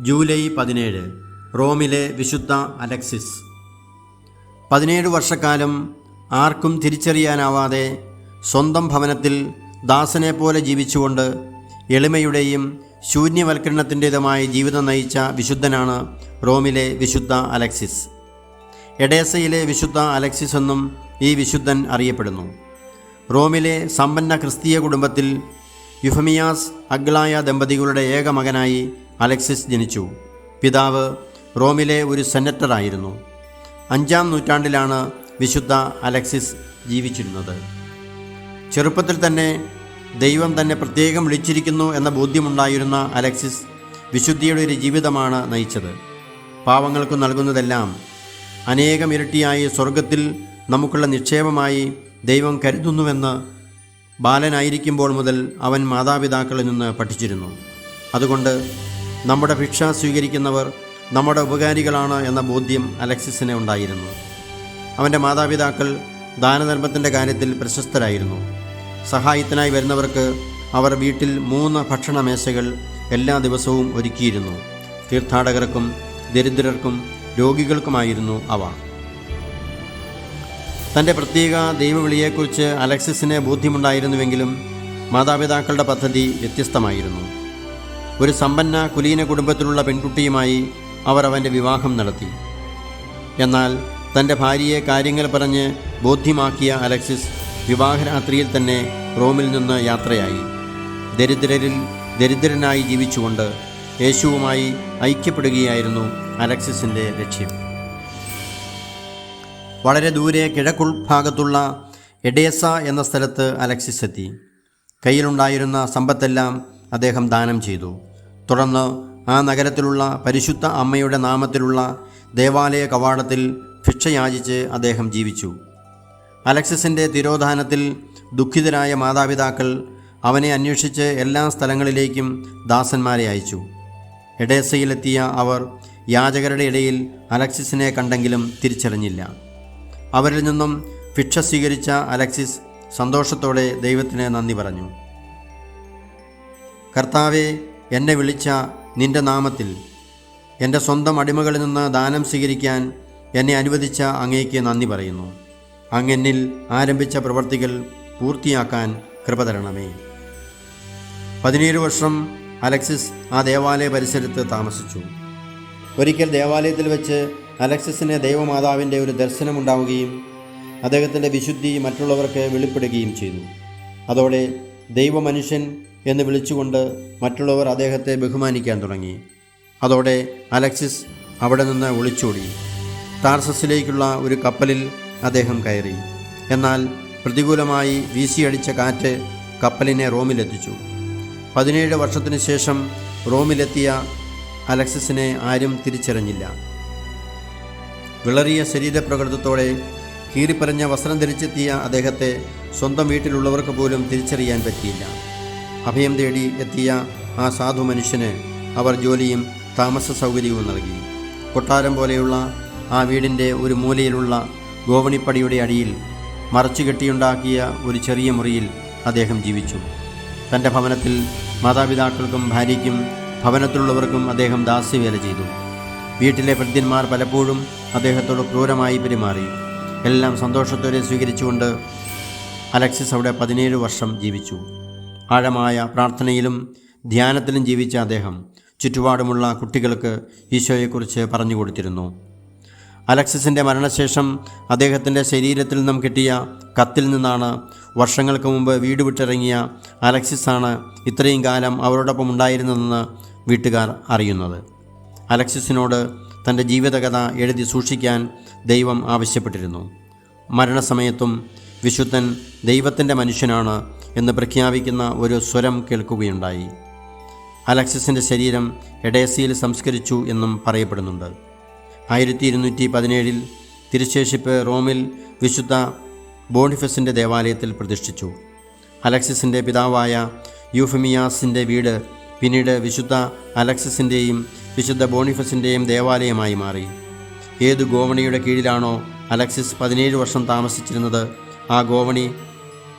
July പതിനേഴ് റോമിലെ വിശുദ്ധ അലക്സിസ്. പതിനേഴ് വർഷക്കാലം ആർക്കും തിരിച്ചറിയാനാവാതെ സ്വന്തം ഭവനത്തിൽ ദാസനെ പോലെ ജീവിച്ചുകൊണ്ട് എളിമയുടെയും ശൂന്യവൽക്കരണത്തിന്റെതുമായ ജീവിതം നയിച്ച വിശുദ്ധനാണ് റോമിലെ വിശുദ്ധ അലക്സിസ്. എഡേസയിലെ വിശുദ്ധ അലക്സിസ് എന്നും ഈ വിശുദ്ധൻ അറിയപ്പെടുന്നു. റോമിലെ സമ്പന്ന ക്രിസ്തീയ കുടുംബത്തിൽ യുഫമിയാസ് അഗ്ലായ ദമ്പതികളുടെ ഏക മകനായി അലക്സിസ് ജനിച്ചു. പിതാവ് റോമിലെ ഒരു സെനറ്ററായിരുന്നു. അഞ്ചാം നൂറ്റാണ്ടിലാണ് വിശുദ്ധ അലക്സിസ് ജീവിച്ചിരുന്നത്. ചെറുപ്പത്തിൽ തന്നെ ദൈവം തന്നെ പ്രത്യേകം വിളിച്ചിരിക്കുന്നു എന്ന ബോധ്യമുണ്ടായിരുന്ന അലക്സിസ് വിശുദ്ധിയുടെ ഒരു ജീവിതമാണ് നയിച്ചത്. പാവങ്ങൾക്ക് നൽകുന്നതെല്ലാം അനേകം ഇരട്ടിയായി സ്വർഗത്തിൽ നമുക്കുള്ള നിക്ഷേപമായി ദൈവം കരുതുന്നുവെന്ന് ബാലനായിരിക്കുമ്പോൾ മുതൽ അവൻ മാതാപിതാക്കളിൽ നിന്ന് പഠിച്ചിരുന്നു. അതുകൊണ്ട് നമ്മുടെ ഭിക്ഷ സ്വീകരിക്കുന്നവർ നമ്മുടെ ഉപകാരികളാണ് എന്ന ബോധ്യം അലക്സിസിന് ഉണ്ടായിരുന്നു. അവന്റെ മാതാപിതാക്കൾ ദാനധർമ്മത്തിന്റെ കാര്യത്തിൽ പ്രശസ്തരായിരുന്നു. സഹായത്തിനായി വരുന്നവർക്ക് അവർ വീട്ടിൽ മൂന്ന് ഭക്ഷണമേശകൾ എല്ലാ ദിവസവും ഒരുക്കിയിരുന്നു. തീർത്ഥാടകർക്കും ദരിദ്രർക്കും രോഗികൾക്കുമായിരുന്നു അവ. തന്റെ പ്രത്യേക ദൈവവിളിയെക്കുറിച്ച് അലക്സിസിന് ബോധ്യമുണ്ടായിരുന്നുവെങ്കിലും മാതാപിതാക്കളുടെ പദ്ധതി വ്യത്യസ്തമായിരുന്നു. ഒരു സമ്പന്ന കുലീന കുടുംബത്തിലുള്ള പെൺകുട്ടിയുമായി അവർ അവന്റെ വിവാഹം നടത്തി. എന്നാൽ തന്റെ ഭാര്യയെ കാര്യങ്ങൾ പറഞ്ഞ് ബോധ്യമാക്കിയ അലക്സിസ് വിവാഹരാത്രിയിൽ തന്നെ റോമിൽ നിന്ന് യാത്രയായി. ദരിദ്രരിൽ ദരിദ്രനായി ജീവിച്ചുകൊണ്ട് യേശുവുമായി ഐക്യപ്പെടുകയായിരുന്നു അലക്സിസിന്റെ ലക്ഷ്യം. വളരെ ദൂരെ കിഴക്കുൾഭാഗത്തുള്ള എഡേസ എന്ന സ്ഥലത്ത് അലക്സിസ് എത്തി. കയ്യിലുണ്ടായിരുന്ന സമ്പത്തെല്ലാം അദ്ദേഹം ദാനം ചെയ്തു. തുടർന്ന് ആ നഗരത്തിലുള്ള പരിശുദ്ധ അമ്മയുടെ നാമത്തിലുള്ള ദേവാലയ കവാടത്തിൽ ഭിക്ഷയാചിച്ച് അദ്ദേഹം ജീവിച്ചു. അലക്സിസിന്റെ തിരോധാനത്തിൽ ദുഃഖിതരായ മാതാപിതാക്കൾ അവനെ അന്വേഷിച്ച് എല്ലാ സ്ഥലങ്ങളിലേക്കും ദാസന്മാരെ അയച്ചു. എഡേസയിലെത്തിയ അവർ യാചകരുടെ ഇടയിൽ അലക്സിസിനെ കണ്ടെങ്കിലും തിരിച്ചറിഞ്ഞില്ല. അവരിൽ നിന്നും ഭിക്ഷ സ്വീകരിച്ച അലക്സിസ് സന്തോഷത്തോടെ ദൈവത്തിന് നന്ദി പറഞ്ഞു. കർത്താവെ എന്നെ വിളിച്ച നിന്റെ നാമത്തിൽ എന്റെ സ്വന്തം അടിമകളിൽ നിന്ന് ദാനം സ്വീകരിക്കാൻ എന്നെ അനുവദിച്ച അങ്ങേക്ക് നന്ദി പറയുന്നു. അങ്ങെന്നിൽ ആരംഭിച്ച പ്രവർത്തികൾ പൂർത്തിയാക്കാൻ കൃപ തരണമേ. പതിനേഴ് വർഷം അലക്സിസ് ആ ദേവാലയ പരിസരത്ത് താമസിച്ചു. ഒരിക്കൽ ദേവാലയത്തിൽ വെച്ച് അലക്സിസിന് ദൈവമാതാവിന്റെ ഒരു ദർശനമുണ്ടാവുകയും അദ്ദേഹത്തിന്റെ വിശുദ്ധി മറ്റുള്ളവർക്ക് വെളിപ്പെടുകയും ചെയ്തു. അതോടെ ദൈവമനുഷ്യൻ എന്ന് വിളിച്ചുകൊണ്ട് മറ്റുള്ളവർ അദ്ദേഹത്തെ ബഹുമാനിക്കാൻ തുടങ്ങി. അതോടെ അലക്സിസ് അവിടെ നിന്ന് ഒളിച്ചോടി. ടാർസസിലേക്കുള്ള ഒരു കപ്പലിൽ അദ്ദേഹം കയറി. എന്നാൽ പ്രതികൂലമായി വീശിയടിച്ച കാറ്റ് കപ്പലിനെ റോമിലെത്തിച്ചു. പതിനേഴ് വർഷത്തിനു ശേഷം റോമിലെത്തിയ അലക്സിസിനെ ആരും തിരിച്ചറിഞ്ഞില്ല. വിളറിയ ശരീരപ്രകൃതത്തോടെ കീറിപ്പറഞ്ഞ വസ്ത്രം ധരിച്ചെത്തിയ അദ്ദേഹത്തെ സ്വന്തം വീട്ടിലുള്ളവർക്ക് പോലും തിരിച്ചറിയാൻ പറ്റിയില്ല. അഭയം തേടി എത്തിയ ആ സാധു മനുഷ്യന് അവർ ജോലിയും താമസ സൗകര്യവും നൽകി. കൊട്ടാരം പോലെയുള്ള ആ വീടിന്റെ ഒരു മൂലയിലുള്ള ഗോവണിപ്പടിയുടെ അടിയിൽ മറച്ചു കെട്ടിയുണ്ടാക്കിയ ഒരു ചെറിയ മുറിയിൽ അദ്ദേഹം ജീവിച്ചു. തന്റെ ഭവനത്തിൽ മാതാപിതാക്കൾക്കും ഭാര്യയ്ക്കും ഭവനത്തിലുള്ളവർക്കും അദ്ദേഹം ദാസ്യവേല ചെയ്തു. വീട്ടിലെ ഭൃത്യന്മാർ പലപ്പോഴും അദ്ദേഹത്തോട് ക്രൂരമായി പെരുമാറി. എല്ലാം സന്തോഷത്തോടെ സ്വീകരിച്ചുകൊണ്ട് അലക്സിസ് അവിടെ പതിനേഴ് വർഷം ജീവിച്ചു. ആഴമായ പ്രാർത്ഥനയിലും ധ്യാനത്തിലും ജീവിച്ച അദ്ദേഹം ചുറ്റുപാടുമുള്ള കുട്ടികൾക്ക് ഈശോയെക്കുറിച്ച് പറഞ്ഞു കൊടുത്തിരുന്നു. അലക്സിസിന്റെ മരണശേഷം അദ്ദേഹത്തിന്റെ ശരീരത്തിൽ നിന്നും കിട്ടിയ കത്തിൽ നിന്നാണ് വർഷങ്ങൾക്ക് മുമ്പ് വീട് വിട്ടിറങ്ങിയ അലക്സിസാണ് ഇത്രയും കാലം അവരോടൊപ്പം ഉണ്ടായിരുന്നതെന്ന് വീട്ടുകാർ അറിയുന്നത്. അലക്സിസിനോട് തന്റെ ജീവിതകഥ എഴുതി സൂക്ഷിക്കാൻ ദൈവം ആവശ്യപ്പെട്ടിരുന്നു. മരണസമയത്തും വിശുദ്ധൻ ദൈവത്തിന്റെ മനുഷ്യനാണ് എന്ന് പ്രഖ്യാപിക്കുന്ന ഒരു സ്വരം കേൾക്കുകയുണ്ടായി. അലക്സിസിന്റെ ശരീരം എഡേസിയിൽ സംസ്കരിച്ചു എന്നും പറയപ്പെടുന്നുണ്ട്. ആയിരത്തി ഇരുന്നൂറ്റി പതിനേഴിൽ തിരുശേഷിപ്പ് റോമിൽ വിശുദ്ധ ബോണിഫസിന്റെ ദേവാലയത്തിൽ പ്രതിഷ്ഠിച്ചു. അലക്സിസിന്റെ പിതാവായ യൂഫമിയാസിന്റെ വീട് പിന്നീട് വിശുദ്ധ അലക്സിസിന്റെയും വിശുദ്ധ ബോണിഫസിന്റെയും ദേവാലയമായി മാറി. ഏതു ഗോവണിയുടെ കീഴിലാണോ അലക്സിസ് പതിനേഴ് വർഷം താമസിച്ചിരുന്നത് ആ ഗോവണി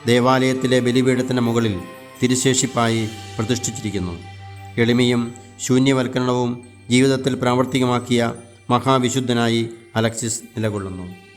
ദേവാലയത്തിലെ ബലിപീഠത്തിന് മുകളിൽ തിരുശേഷിപ്പായി പ്രതിഷ്ഠിച്ചിരിക്കുന്നു. എളിമയും ശൂന്യവൽക്കരണവും ജീവിതത്തിൽ പ്രാവർത്തികമാക്കിയ മഹാവിശുദ്ധനായി അലക്സിസ് നിലകൊള്ളുന്നു.